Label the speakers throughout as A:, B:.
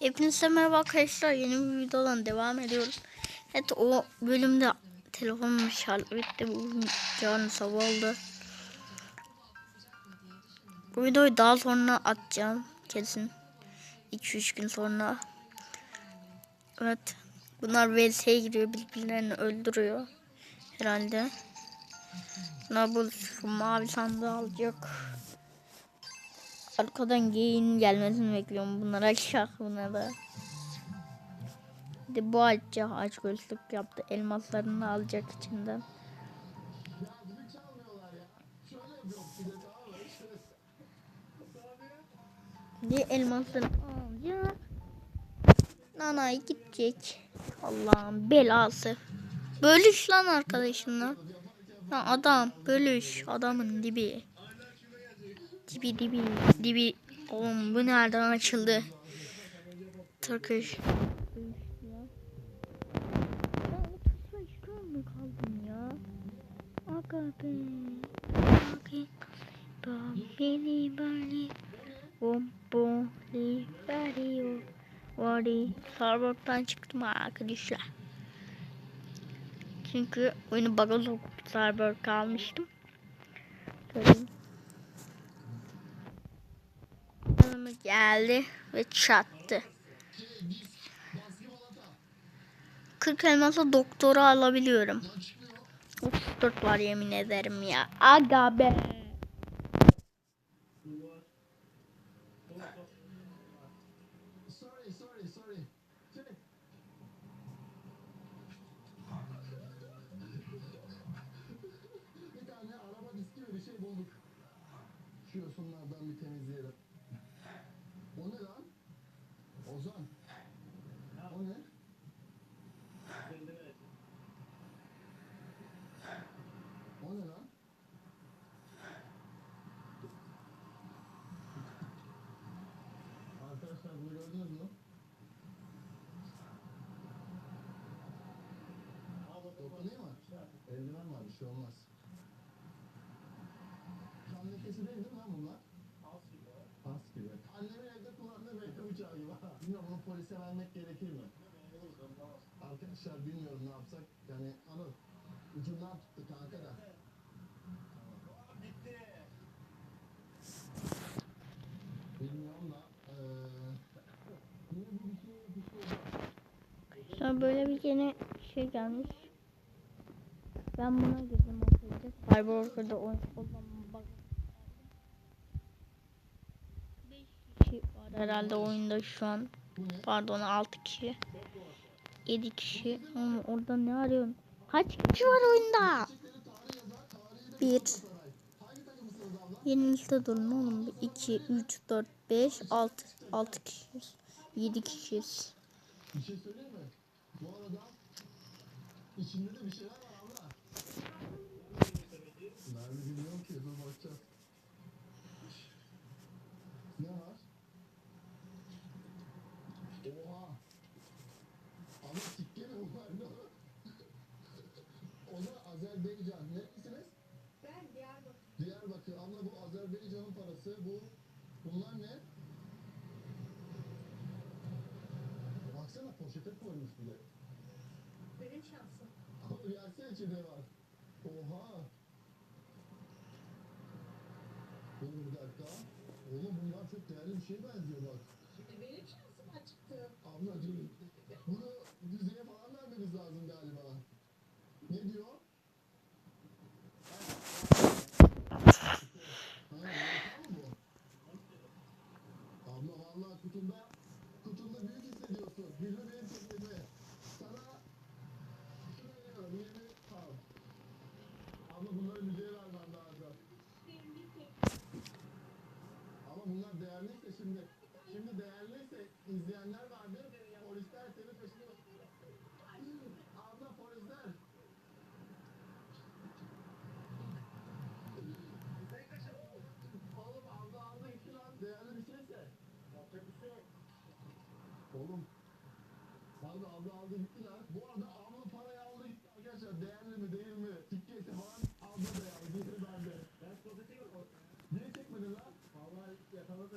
A: Hepinize merhaba arkadaşlar. Yeni bir videodan devam ediyoruz. Evet o bölümde telefonum şarj bitti. Bu yarın sabah. Bu videoyu daha sonra atacağım. Kesin. 2-3 gün sonra. Evet. Bunlar VS'ye giriyor. Birbirlerini öldürüyor. Herhalde. Bunlar bu mavi sandığı alacak. Arkadan geyin gelmesini bekliyorum. Bunlara şah bunlara. Bir de bu açacak aç gözlük yaptı. Elmaslarını alacak içinden. Diye elmaslarını alacak. Nanay gidecek. Allah'ın belası. Bölüş lan arkadaşınla. Lan adam bölüş adamın dibi. Dibi dibi dibi. Oğlum bu nereden açıldı? Turkish. Server'dan çıktım arkadaşlar. Çünkü oyunu bug'a sokup server kalmıştım. Göreyim. Yanıma geldi ve çattı. 40 elmasla doktoru alabiliyorum. 34 var yemin ederim ya. Aga be.
B: Şey yosunlardan bir temizleyelim. O ne lan? Ozan. O ne? O ne lan? Arkadaşlar bunu gördünüz mü? Dokunayım mı? Eldiven var bir şey olmaz. Vermek gerekir mi? Arkadaşlar bilmiyorum ne yapsak. Yani Anıl ucundan tuttu kanka da. Bilmiyorum da.
A: Sonra böyle bir yeni şey gelmiş. Ben buna girdim okuyacak. Cyberworker'da oyun o zaman bak. 5 kişi var herhalde oyunda şu an. Pardon 6 kişi. 7 kişi. Ama orada ne arıyorsun? Kaç kişi var oyunda? 1 Yenilgide durun oğlum. 2, 3, 4, 5, 6. 6 kişiyiz. 7 kişiyiz.
B: Bir şey söyleyeyim mi? Bu arada içinde de bir şeyler var abla. Mermi bilmiyorum ki dur bakacağız. Ne var? Oha. Ama bunlar ne? O da Azerbaycan. Neresiniz?
C: Ben Diyarbakır.
B: Diyarbakır. Abla bu Azerbaycan'ın parası. Bu bunlar ne? Baksana poşete koymuş bile.
C: Benim şansım.
B: Abi Versene içinde var. Oha. Oğlum bir dakika. Oğlum bunlar çok değerli bir şeye benziyor bak.
C: Şimdi benim şansıma çıktı.
B: Ablacığım. Bunu düzeye falan vermemiz lazım galiba. Ne diyor? Abla vallahi kutunda kutunda büyük hissediyorsun. Gülme benim teknemi. Sana şunu veriyorum 20 pound. Abla bunları müzeye vermem lazım. Ama bunlar değerliyse şimdi şimdi değerliyse izleyenler vardır. Polisler seni peşine Abla polisler. Oğlum abla aldı gitti lan. Değerli bir şeyse. Yapacak bir şey yok. Oğlum. Abi abla aldı gitti lan. Bu arada abla parayı aldı gitti arkadaşlar. Değerli mi değil mi? Tikketi falan abla değerli. Diğeri bende. Ben sohbete yok. Niye çekmedin lan? Vallahi yakaladı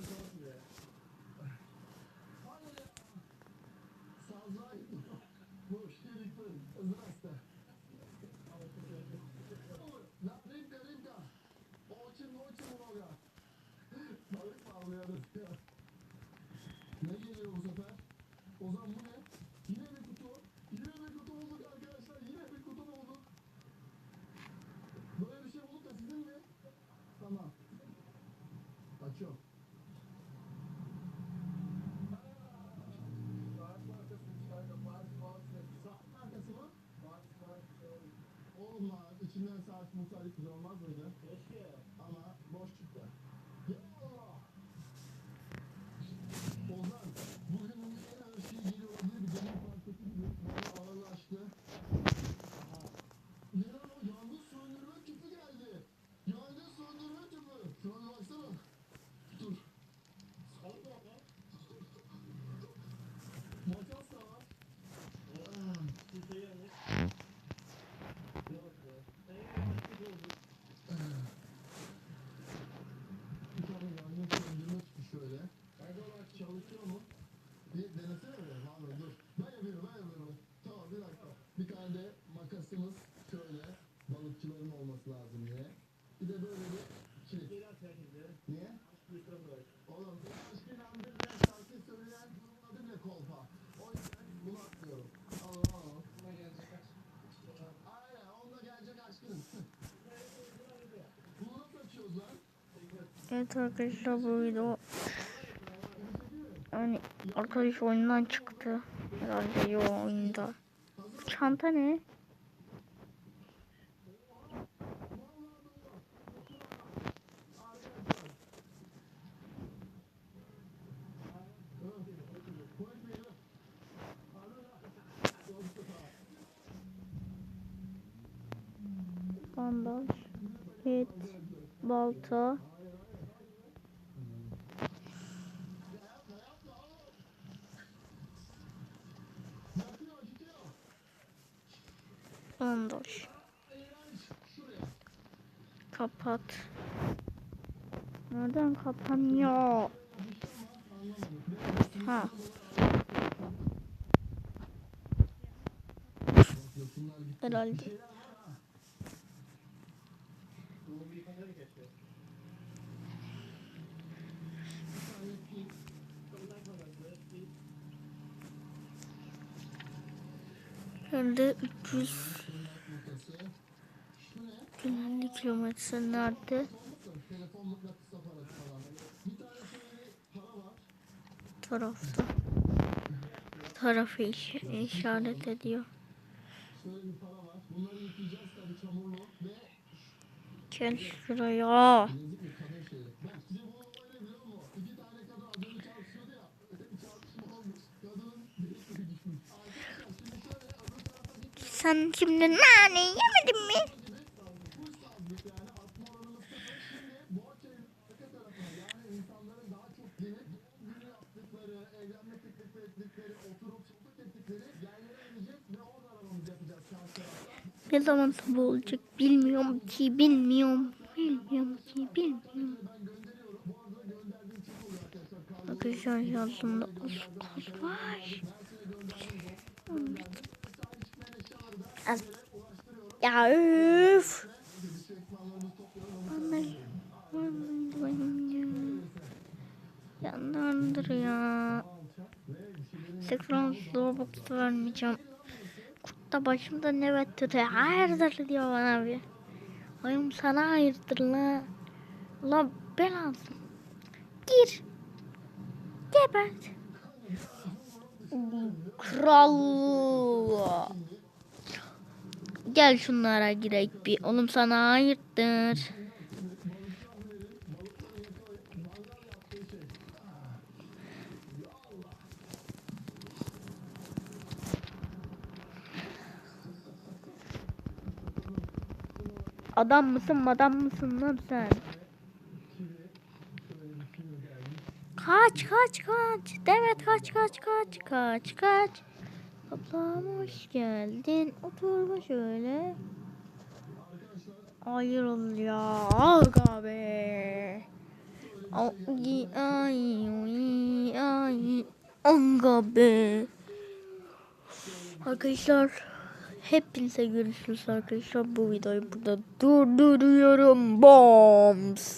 B: Tamam. Açıyorum. Saat markası mı? Oğlum lan içinden saat muhtarlık güzel olmaz mıydı? Keşke. Ama boş çıktı. Ya Allah! Ozan, bugünün en ağır şeyi geliyor olabilir. Bir demir parçası gibi bana ağırlaştı. Ne lan o? Yangın söndürme tüpü geldi. Yangın söndürme tüpü. Şuna bir baksana. Dur. Sağlık var lan. Makas da var. Ah. Bir tane yangın söndürme tüpü şöyle. Çalışıyor mu? Bir denesene be. Vallahi dur. Ben yapıyorum ben yapıyorum. Tamam bir dakika. Bir tane de makasımız şöyle. Balıkçıların olması lazım diye. Bir de böyle bir kilit. Niye? Oğlum bu aşkı inandırmayan şarkı söyleyen grubun adı bile kolpa. O yüzden bunu atlıyorum. Allah Allah. Aynen onunla gelecek aşkın. Bunu nasıl açıyoruz lan?
A: Evet arkadaşlar bu video yani arkadaş oyundan çıktı. Herhalde yo oyunda. Çanta ne? Et, balta, bandaj. Kapat. Nereden kapanıyor? Ha. Herhalde. Herhalde 300 50 kilometre nerede? Tarafta. Tarafı iş, işaret ediyor.
B: Şöyle bir para var. Bunları yıkayacağız tabii çamurlu ve
A: Gel şuraya. Sen şimdi nane yemedin mi? Ne zaman sabah olacak bilmiyorum ki bilmiyorum. Bilmiyorum ki bilmiyorum.
B: Arkadaşlar. Kargo
A: Arkadaşlar yazdığımda az koz var. Az- Ya üf. Anne. Yanlardır ya. Tekrar Robux vermeyeceğim. Kurtta başımda ne vettire? Hayırdır diyor bana bir. Oyun sana hayırdır la. La belasın. Gir. Gebert. Kral. Gel şunlara girek bir. Oğlum sana hayırdır. Adam mısın madam mısın lan sen? Kaç kaç kaç. Demet kaç kaç kaç kaç kaç. Ablam hoş geldin. Oturma şöyle. Hayır ol ya. Aga be. Ay ay ay. Aga be. Arkadaşlar Hepinize görüşürüz arkadaşlar. Bu videoyu burada durduruyorum. Bombs.